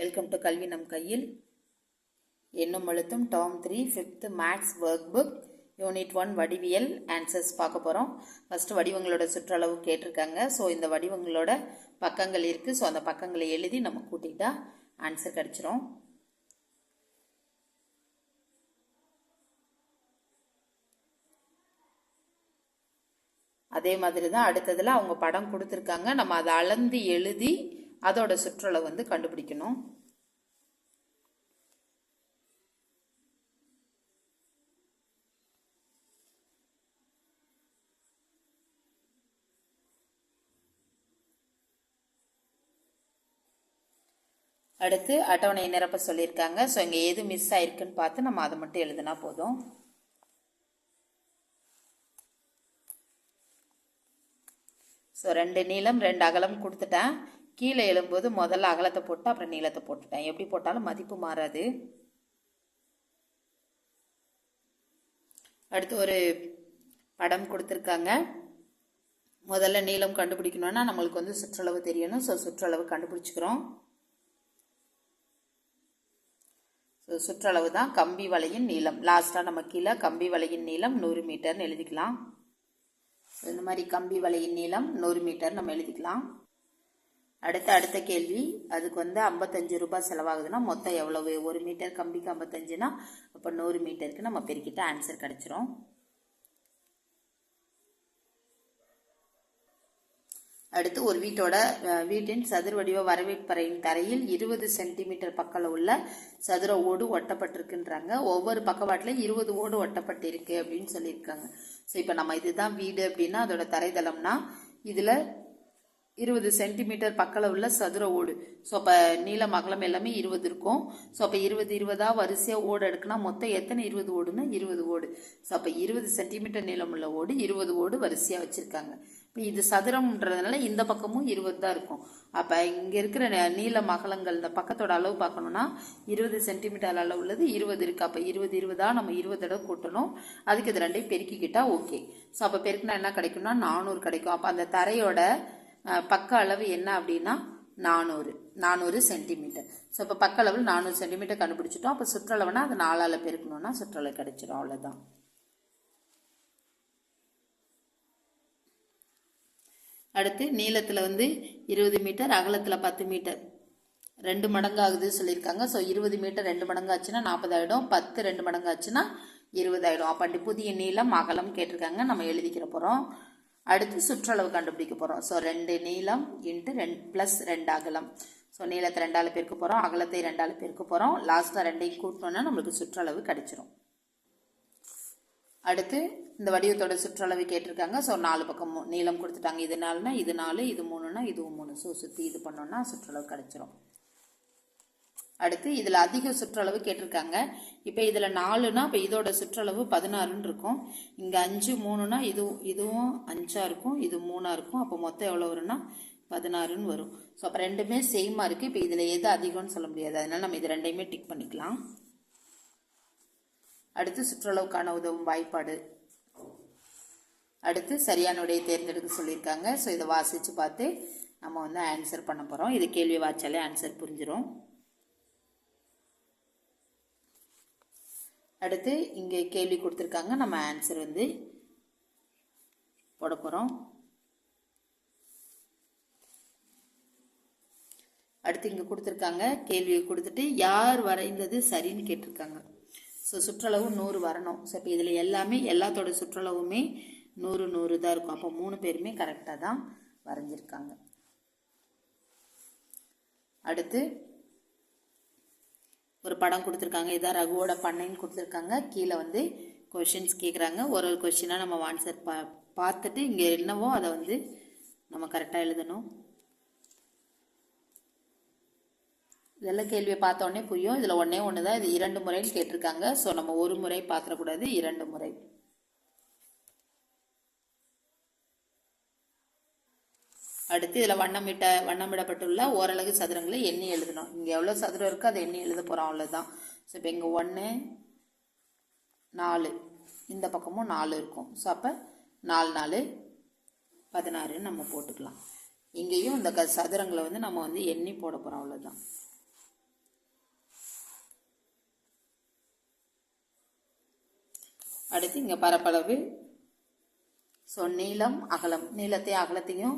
Welcome to கல்வி நம் கையில் என்னும் எழுத்தும் term three fifth maths workbook unit one வடிவியல் ஆன்சர்ஸ் பார்க்க போகிறோம் ஃபஸ்ட்டு வடிவங்களோட சுற்றளவு கேட்டிருக்காங்க. ஸோ இந்த வடிவங்களோட பக்கங்கள் இருக்குது ஸோ அந்த பக்கங்களை எழுதி நம்ம கூட்டிகிட்டா ஆன்சர் கிடச்சிரும். அதே மாதிரி தான் அடுத்ததில் அவங்க படம் கொடுத்துருக்காங்க. நம்ம அதை அளந்து எழுதி அதோட சுற்றளவு வந்து கண்டுபிடிக்கணும். அடுத்து அட்டவணையை நிரப்ப சொல்லியிருக்காங்க. ஸோ இங்கே எது மிஸ் ஆயிருக்குன்னு பார்த்து நம்ம அதை மட்டும் எழுதுனா போதும். ஸோ ரெண்டு நீளம் ரெண்டு அகலம் கொடுத்துட்டேன். கீழே எழும்போது முதல்ல அகலத்தை போட்டு அப்புறம் நீளத்தை போட்டுட்டேன். எப்படி போட்டாலும் மதிப்பு மாறாது. அடுத்து ஒரு படம் கொடுத்துருக்காங்க. முதல்ல நீளம் கண்டுபிடிக்கணும்னா நம்மளுக்கு வந்து சுற்றளவு தெரியணும். ஸோ சுற்றளவு கண்டுபிடிச்சிக்கிறோம். ஸோ சுற்றளவு தான் கம்பி வலையின் நீளம். லாஸ்ட்டாக நம்ம கீழே கம்பி வலையின் நீளம் நூறு மீட்டர்னு எழுதிக்கலாம். இந்த மாதிரி கம்பி வலையின் நீளம் நூறு மீட்டர் நம்ம எழுதிக்கலாம். அடுத்த அடுத்த கேள்வி. அதுக்கு வந்து ஐம்பத்தஞ்சு ரூபாய் செலவாகுதுன்னா மொத்தம் எவ்வளவு? ஒரு மீட்டர் கம்பிக்கு ஐம்பத்தஞ்சுனா அப்போ நூறு மீட்டருக்கு நம்ம பெருக்கிட்ட ஆன்சர் கிடச்சிரும். அடுத்து ஒரு வீட்டோட வீட்டின் சதுர வடிவ வரவேற்பறையின் தரையில் இருபது சென்டிமீட்டர் பக்கம் உள்ள சதுர ஓடு ஒட்டப்பட்டிருக்குன்றாங்க. ஒவ்வொரு பக்கவாட்டிலையும் இருபது ஓடு ஒட்டப்பட்டிருக்கு அப்படின்னு சொல்லியிருக்காங்க. ஸோ இப்போ நம்ம இதுதான் வீடு அப்படின்னா அதோட தரைதளம்னா இதில் இருபது சென்டிமீட்டர் பக்கம் உள்ள சதுர ஓடு. ஸோ அப்போ நீளம் அகலம் எல்லாமே இருபது இருக்கும். ஸோ அப்போ இருபது இருபதாக வரிசையாக ஓடு எடுக்குன்னா மொத்தம் எத்தனை இருபது ஓடுன்னா இருபது ஓடு. ஸோ அப்போ இருபது சென்டிமீட்டர் நீளம் உள்ள ஓடு இருபது ஓடு வரிசையாக வச்சுருக்காங்க. இப்போ இது சதுரம்ன்றதுனால இந்த பக்கமும் இருபது தான் இருக்கும். அப்போ இங்கே இருக்கிற ந- மகளங்கள் இந்த பக்கத்தோட அளவு பார்க்கணுன்னா இருபது சென்டிமீட்டர் அளவு உள்ளது இருபது இருக்குது அப்போ இருபது இருபதாக நம்ம இருபது தடவை கூட்டணும். அதுக்கு இது ரெண்டையும் பெருக்கிக்கிட்டால் ஓகே ஸோ அப்போ பெருக்கினா என்ன கிடைக்கும்னா நானூறு கிடைக்கும். அப்போ அந்த தரையோட பக்க அளவு என்ன அப்படின்னா நானூறு. நானூறு சென்டிமீட்டர். ஸோ இப்போ பக்க அளவில் நானூறு சென்டிமீட்டர் கண்டுபிடிச்சிட்டோம். அப்போ சுற்றளவுனா அது நாலால் பெருக்கணும்னா சுற்றளவு கிடைச்சிடும் அவ்வளோதான் அடுத்து நீளத்தில் வந்து இருபது மீட்டர் அகலத்தில் பத்து மீட்டர். ரெண்டு மடங்கு ஆகுதுன்னு சொல்லியிருக்காங்க. ஸோ இருபது மீட்டர் ரெண்டு மடங்கு ஆச்சுன்னா நாற்பதாயிடும். பத்து ரெண்டு மடங்கு ஆச்சுன்னா இருபதாயிடும். அப்போ புதிய நீளம் அகலம் கேட்டிருக்காங்க. நம்ம எழுதிக்கிற போகிறோம் அடுத்து சுற்றளவு கண்டுபிடிக்க போகிறோம் ஸோ ரெண்டு நீளம் இன்ட்டு ரெண்டு ப்ளஸ் ரெண்டு அகலம். ஸோ நீளத்தை ரெண்டால் பேருக்கு போகிறோம் அகலத்தை ரெண்டால் பேருக்கு போகிறோம் லாஸ்ட்டாக ரெண்டையும் கூட்டணும்னா நம்மளுக்கு சுற்றளவு கிடைச்சிரும். அடுத்து இந்த வடிவத்தோட சுற்றளவு கேட்டிருக்காங்க. ஸோ நாலு பக்கம் நீளம் கொடுத்துட்டாங்க. இது நாலுனா இது நாலு இது மூணுனா இதுவும் மூணு. ஸோ சுற்றி இது பண்ணோன்னா சுற்றளவு கிடைச்சிரும். அடுத்து இதில் அதிக சுற்றளவு கேட்டிருக்காங்க. இப்போ இதில் நாலுனா இப்போ இதோட சுற்றளவு பதினாறுன்னு இருக்கும். இங்கே அஞ்சு மூணுனா இது இதுவும் அஞ்சாக இருக்கும் இது மூணாக இருக்கும். அப்போ மொத்தம் எவ்வளோ வரும்னா பதினாறுன்னு வரும். ஸோ அப்போ ரெண்டுமே சேமாக இருக்குது இப்போ இதில் எது அதிகம்னு சொல்ல முடியாது. அதனால் நம்ம இது ரெண்டையுமே டிக் பண்ணிக்கலாம். அடுத்து சுற்றளவுக்கான உதவும் வாய்ப்பாடு. அடுத்து சரியான விடையை தேர்ந்தெடுக்க சொல்லியிருக்காங்க. ஸோ இதை வாசித்து பார்த்து நம்ம வந்து ஆன்சர் பண்ண போகிறோம் இது கேள்வி வாச்சாலே ஆன்சர் புரிஞ்சிடும் அடுத்து இங்கே கேள்வி கொடுத்துருக்காங்க. நம்ம ஆன்சர் வந்து போட போகிறோம் அடுத்து இங்கே கொடுத்துருக்காங்க. கேள்வியை கொடுத்துட்டு யார் வரைந்தது சரின்னு கேட்டிருக்காங்க. ஸோ சுற்றளவு நூறு வரணும். ஸோ இப்போ இதில் எல்லாமே எல்லாத்தோட சுற்றளவுமே நூறு நூறு தான் இருக்கும். அப்போ மூணு பேருமே கரெக்டாக தான் வரைஞ்சிருக்காங்க. அடுத்து ஒரு படம் கொடுத்துருக்காங்க. இதான் ரகுவோட பண்ணைன்னு கொடுத்துருக்காங்க. கீழே வந்து கொஷின்ஸ் கேட்குறாங்க ஒரு ஒரு கொஷினாக நம்ம ஆன்சர் பா பார்த்துட்டு இங்கே என்னவோ அதை வந்து நம்ம கரெக்டாக எழுதணும். இதெல்லாம் கேள்வியை பார்த்தோன்னே புரியும். இதில் ஒன்றே ஒன்று தான் இது இரண்டு முறைன்னு கேட்டிருக்காங்க. ஸோ நம்ம ஒரு முறை பார்த்துடக்கூடாது இரண்டு முறை. அடுத்து இதில் வண்ணமிட்ட வண்ணமிடப்பட்டுள்ள ஓரளவு சதுரங்களை எண்ணி எழுதணும். இங்கே எவ்வளோ சதுரம் இருக்கோ அதை எண்ணி எழுத போகிறோம் அவ்வளோதான் ஸோ இப்போ இங்கே ஒன்று நாலு. இந்த பக்கமும் நாலு இருக்கும். ஸோ அப்போ நாலு நாலு பதினாறுன்னு நம்ம போட்டுக்கலாம். இங்கேயும் இந்த க சதுரங்களை வந்து நம்ம வந்து எண்ணி போட போகிறோம் அவ்வளோதான் அடுத்து இங்கே பரப்பளவு ஸோ நீளம் அகலம். நீளத்தையும் அகலத்தையும்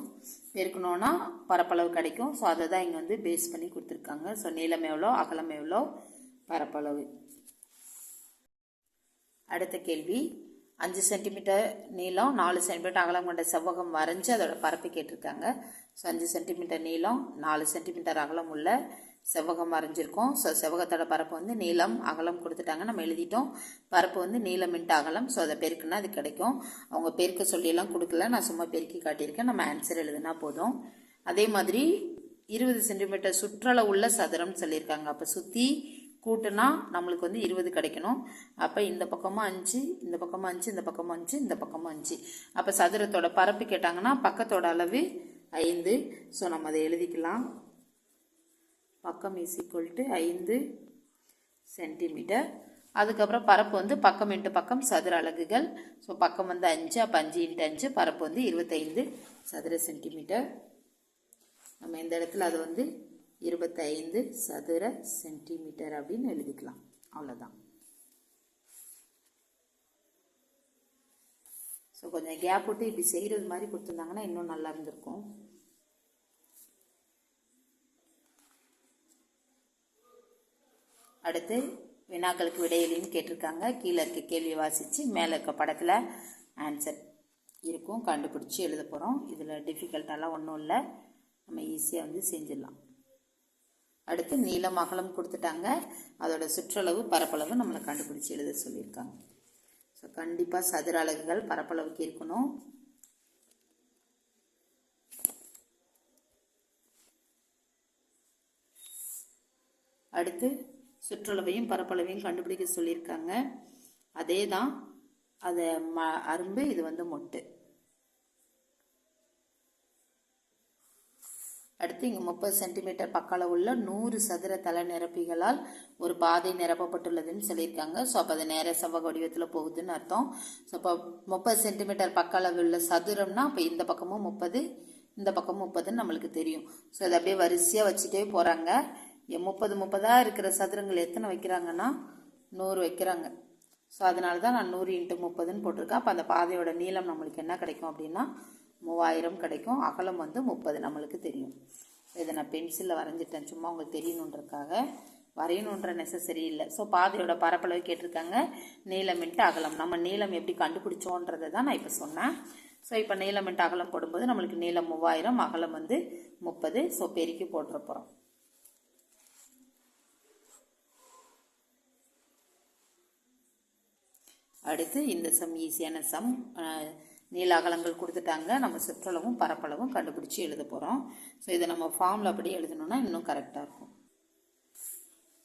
பெருக்கணும்னா பரப்பளவு கிடைக்கும். ஸோ அதை தான் இங்கே வந்து பேஸ் பண்ணி கொடுத்துருக்காங்க. ஸோ நீளம் எவ்வளோ அகலம் எவ்வளோ பரப்பளவு? அடுத்த கேள்வி. அஞ்சு சென்டிமீட்டர் நீளம் நாலு சென்டிமீட்டர் அகலம் கொண்ட செவ்வகம் வரைஞ்சி அதோட பரப்பு கேட்டிருக்காங்க. ஸோ அஞ்சு சென்டிமீட்டர் நீளம் நாலு சென்டிமீட்டர் அகலம் உள்ள செவ்வகம் வரைஞ்சிருக்கோம். ஸோ செவ்வகத்தோட பரப்பு வந்து நீளம் அகலம் கொடுத்துட்டாங்க. நம்ம எழுதிட்டோம். பரப்பு வந்து நீளம் இன்ட்டு அகலம். ஸோ அதை பெருக்குனா அது கிடைக்கும். அவங்க பெருக்க சொல்லியெல்லாம் கொடுக்கல. நான் சும்மா பெருக்கி காட்டியிருக்கேன். நம்ம ஆன்சர் எழுதுனா போதும். அதே மாதிரி இருபது சென்டிமீட்டர் சுற்றளவு உள்ள சதுரம்னு சொல்லியிருக்காங்க. அப்போ சுற்றி கூட்டுனா நம்மளுக்கு வந்து இருபது கிடைக்கணும். அப்போ இந்த பக்கமும் அஞ்சு இந்த பக்கமும் அஞ்சு இந்த பக்கமும் அஞ்சு இந்த பக்கமும் அஞ்சு. அப்போ சதுரத்தோட பரப்பு கேட்டாங்கன்னா பக்கத்தோட அளவு ஐந்து. ஸோ நம்ம அதை எழுதிக்கலாம். பக்கம் இஸ் ஈக்குவல் டு ஐந்து சென்டிமீட்டர் அதுக்கப்புறம் பரப்பு வந்து பக்கம் இன்ட்டு பக்கம் சதுர அலகுகள். ஸோ பக்கம் வந்து அஞ்சு அப்போ அஞ்சு இன்ட்டு அஞ்சு பரப்பு வந்து இருபத்தைந்து சதுர சென்டிமீட்டர் நம்ம இந்த இடத்துல அது வந்து இருபத்தைந்து சதுர சென்டிமீட்டர் அப்படின்னு எழுதிக்கலாம். அவ்வளோதான் ஸோ கொஞ்சம் கேப் விட்டு இப்படி செய்கிறது மாதிரி கொடுத்துருந்தாங்கன்னா இன்னும் நல்லா இருந்திருக்கும். அடுத்து வினாக்களுக்கு விடையிலையும் கேட்டிருக்காங்க. கீழே இருக்க கேள்வி வாசித்து மேலே இருக்க படத்தில் ஆன்சர் இருக்கும். கண்டுபிடிச்சி எழுத போகிறோம் இதில் டிஃபிகல்ட்டாலாம் ஒன்றும் இல்லை. நம்ம ஈஸியாக வந்து செஞ்சிடலாம். அடுத்து நீளம் அகலம் கொடுத்துட்டாங்க. அதோட சுற்றளவு பரப்பளவு நம்மளை கண்டுபிடிச்சி எழுத சொல்லியிருக்காங்க. ஸோ கண்டிப்பாக சதுர அலகுகள் பரப்பளவுக்கு இருக்கணும். அடுத்து சுற்றளவையும் பரப்பளவையும் கண்டுபிடிக்க சொல்லியிருக்காங்க. அதே தான் அதை ம அரும்பு இது வந்து மொட்டு. அடுத்து இங்கே முப்பது சென்டிமீட்டர் பக்களவுள்ள உள்ள நூறு சதுர தல நிரப்பிகளால் ஒரு பாதை நிரப்பப்பட்டுள்ளதுன்னு சொல்லியிருக்காங்க. ஸோ அப்போ அது நேர செவ்வக வடிவத்தில் போகுதுன்னு அர்த்தம். ஸோ அப்போ முப்பது சென்டிமீட்டர் பக்க உள்ள சதுரம்னா அப்போ இந்த பக்கமும் முப்பது இந்த பக்கமும் முப்பதுன்னு நம்மளுக்கு தெரியும். ஸோ அதை அப்படியே வரிசையாக வச்சுட்டே போகிறாங்க முப்பது முப்பதாக இருக்கிற சதுரங்கள் எத்தனை வைக்கிறாங்கன்னா? நூறு வைக்கிறாங்க. ஸோ அதனால தான் நான் நூறு இன்ட்டு முப்பதுன்னு போட்டிருக்கேன். அப்போ அந்த பாதையோட நீளம் நம்மளுக்கு என்ன கிடைக்கும் அப்படின்னா மூவாயிரம் கிடைக்கும். அகலம் வந்து முப்பது நம்மளுக்கு தெரியும். இதை நான் பென்சிலில் வரைஞ்சிட்டேன். சும்மா உங்களுக்கு தெரியணுன்றக்காக வரையணுன்ற நெசசரி இல்லை. ஸோ பாதையோட பரப்பளவு கேட்டிருக்காங்க. நீளமின்ட்டு அகலம். நம்ம நீளம் எப்படி கண்டுபிடிச்சோன்றதை தான் நான் இப்போ சொன்னேன். ஸோ இப்போ நீளமின்ட்டு அகலம் போடும்போது நம்மளுக்கு நீளம் மூவாயிரம் அகலம் வந்து முப்பது. ஸோ பெருக்கி போட்டுற போகிறோம் அடுத்து இந்த சம் ஈஸியான சம் நீளாகலங்கள் கொடுத்துட்டாங்க. நம்ம சுற்றளவும் பரப்பளவும் கண்டுபிடிச்சி எழுத போகிறோம் ஸோ இதை நம்ம ஃபார்மில் அப்படியே எழுதணும்னா இன்னும் கரெக்டாக இருக்கும்.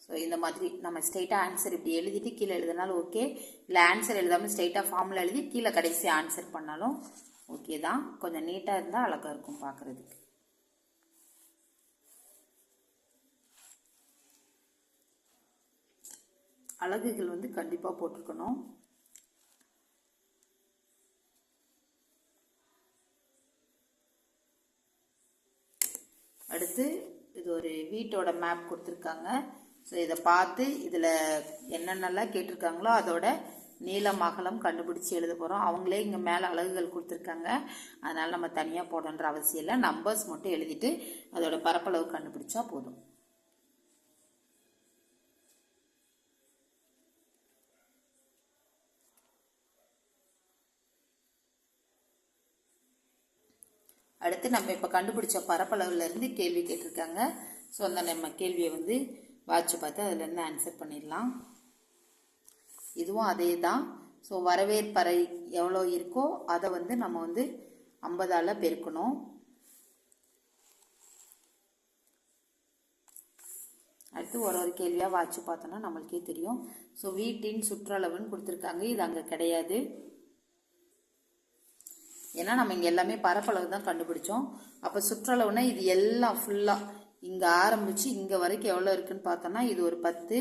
ஸோ இந்த மாதிரி நம்ம ஸ்ட்ரெயிட்டாக ஆன்சர் இப்படி எழுதிட்டு கீழே எழுதினாலும் ஓகே இல்லை ஆன்சர் எழுதாமல் ஸ்ட்ரெயிட்டாக ஃபார்மில் எழுதி கீழே கடைசி ஆன்சர் பண்ணாலும் ஓகே தான். கொஞ்சம் நீட்டாக இருந்தால் அழகாக இருக்கும் பார்க்குறதுக்கு. அழகுகள் வந்து கண்டிப்பாக போட்டிருக்கணும் அடுத்து இது ஒரு வீட்டோட மேப் கொடுத்துருக்காங்க. ஸோ இதை பார்த்து இதில் என்னென்னலாம் கேட்டிருக்காங்களோ அதோட நீளம் அகலம் கண்டுபிடிச்சி எழுத போகிறோம் அவங்களே இங்கே மேலே அழகுகள் கொடுத்துருக்காங்க. அதனால் நம்ம தனியாக போடணுன்ற அவசியம் இல்லை. நம்பர்ஸ் மட்டும் எழுதிட்டு அதோட பரப்பளவு கண்டுபிடிச்சா போதும். அடுத்து நம்ம இப்போ கண்டுபிடிச்ச பரப்பளவுலேருந்து கேள்வி கேட்டிருக்காங்க. ஸோ அந்த நம்ம கேள்வியை வந்து வாட்ச் பார்த்து அதுலேருந்து ஆன்சர் பண்ணிடலாம். இதுவும் அதே தான் ஸோ வரவேற்பறை எவ்வளோ இருக்கோ அதை வந்து நம்ம வந்து ஐம்பதால் பெருக்கணும். அடுத்து ஒரு ஒரு கேள்வியாக வாட்ச் பார்த்தோன்னா நம்மளுக்கே தெரியும். ஸோ வீட்டின் சுற்றளவுன்னு கொடுத்துருக்காங்க. இது அங்கே கிடையாது. ஏன்னா நம்ம இங்கே எல்லாமே பரப்பளவு தான் கண்டுபிடிச்சோம். அப்போ சுற்றளவுனா இது எல்லாம் ஃபுல்லாக இங்கே ஆரம்பித்து இங்கே வரைக்கும் எவ்வளோ இருக்குன்னு பார்த்தோன்னா இது ஒரு பத்து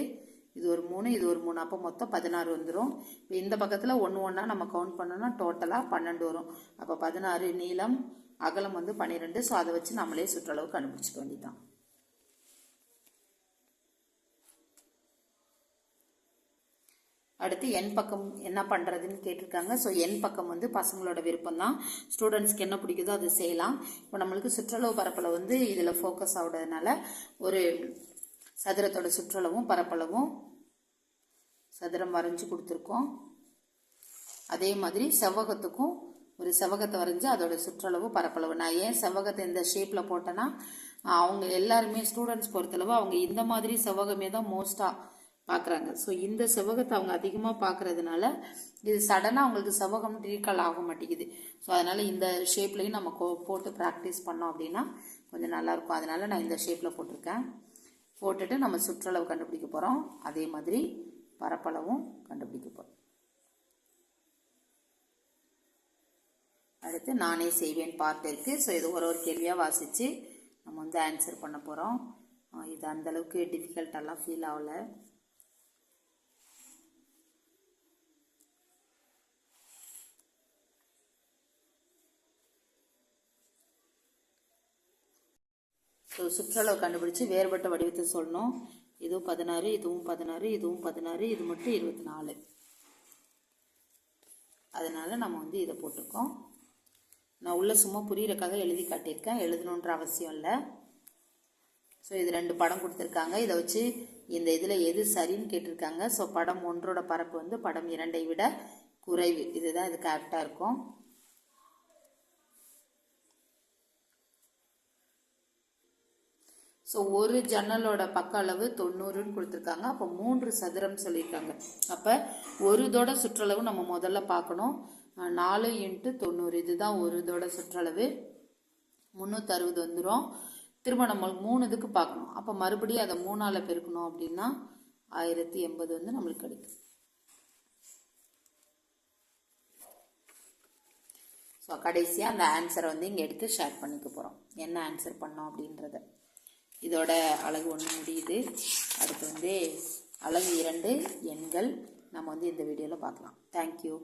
இது ஒரு மூணு இது ஒரு மூணு. அப்போ மொத்தம் பதினாறு வந்துடும் இப்போ இந்த பக்கத்தில் ஒன்று ஒன்றா நம்ம கவுண்ட் பண்ணோன்னா டோட்டலாக பன்னெண்டு வரும். அப்போ பதினாறு நீளம் அகலம் வந்து பன்னிரெண்டு. ஸோ அதை வச்சு நம்மளே சுற்றளவு கண்டுபிடிச்சிக்க வேண்டியதான் அடுத்து என் பக்கம் என்ன பண்ணுறதுன்னு கேட்டிருக்காங்க. ஸோ என் பக்கம் வந்து பசங்களோட விருப்பம் தான் ஸ்டூடெண்ட்ஸ்க்கு என்ன பிடிக்குதோ அதை செய்யலாம். இப்போ நம்மளுக்கு சுற்றளவு பரப்பளவு வந்து இதில் ஃபோக்கஸ் ஆகுறதுனால ஒரு சதுரத்தோட சுற்றளவும் பரப்பளவும் சதுரம் வரைஞ்சி கொடுத்துருக்கோம். அதே மாதிரி செவ்வகத்துக்கும் ஒரு செவ்வகத்தை வரைஞ்சி அதோட சுற்றளவு பரப்பளவு. நான் ஏன் செவ்வகத்தை இந்த ஷேப்பில் போட்டேன்னா அவங்க எல்லாருமே ஸ்டூடெண்ட்ஸ் பொறுத்தளவு அவங்க இந்த மாதிரி செவ்வகமே தான் மோஸ்ட்டாக பார்க்குறாங்க ஸோ இந்த செவ்வகத்தை அவங்க அதிகமாக பார்க்குறதுனால இது சடனாக அவங்களுக்கு செவ்வகம் ரீகால் ஆக மாட்டேங்குது. ஸோ அதனால் இந்த ஷேப்லேயும் நம்ம கோ- போட்டு ப்ராக்டிஸ் பண்ணோம் அப்படின்னா கொஞ்சம் நல்லாயிருக்கும். அதனால் நான் இந்த ஷேப்பில் போட்டிருக்கேன். போட்டுட்டு நம்ம சுற்றளவு கண்டுபிடிக்க போகிறோம் அதே மாதிரி பரப்பளவும் கண்டுபிடிக்க போகிறோம் அடுத்து நானே செய்வேன் பார்ட் இருக்குது ஸோ இது ஒரு ஒரு கேள்வியாக வாசித்து நம்ம வந்து ஆன்சர் பண்ண போகிறோம் இது அந்த அளவுக்கு டிஃபிகல்ட்டெல்லாம் ஃபீல் ஆகலை. ஸோ சுற்றளவு கண்டுபிடிச்சு வேறுபட்ட வடிவத்தை சொல்லணும். இதுவும் பதினாறு இதுவும் பதினாறு இதுவும் பதினாறு இது மட்டும் இருபத்தி நாலு அதனால் நம்ம வந்து இதை போட்டிருக்கோம். நான் உள்ளே சும்மா புரியிறக்காக எழுதி காட்டியிருக்கேன். எழுதணுன்ற அவசியம் இல்லை. ஸோ இது ரெண்டு படம் கொடுத்துருக்காங்க. இதை வச்சு இந்த இதில் எது சரின்னு கேட்டிருக்காங்க. ஸோ படம் ஒன்றோட பரப்பு வந்து படம் இரண்டை விட குறைவு. இதுதான் இது கரெக்டாக இருக்கும். ஸோ ஒரு ஜன்னலோட பக்க அளவு தொண்ணூறுன்னு கொடுத்துருக்காங்க. அப்போ மூன்று சதுரம் சொல்லியிருக்காங்க. அப்போ ஒரு இதோட சுற்றளவு நம்ம முதல்ல பார்க்கணும். நாலு இன்ட்டு தொண்ணூறு. இதுதான் ஒரு இதோட சுற்றளவு. முந்நூற்றறுபது வந்துடும் திரும்ப நம்ம மூணு இதுக்கு பார்க்கணும். அப்போ மறுபடியும் அதை மூணால் பெருக்கணும் அப்படின்னா ஆயிரத்தி எண்பது வந்து நம்மளுக்கு கிடைக்கும் ஸோ கடைசியாக அந்த ஆன்சரை வந்து இங்கே எடுத்து ஷேர் பண்ணிக்க போகிறோம் என்ன ஆன்சர் பண்ணோம் அப்படின்றத. இதோட அழகு ஒன்று முடியுது. அடுத்து வந்து அழகு இரண்டு எண்கள். நம்ம வந்து இந்த வீடியோவில் பார்க்கலாம். தேங்க்யூ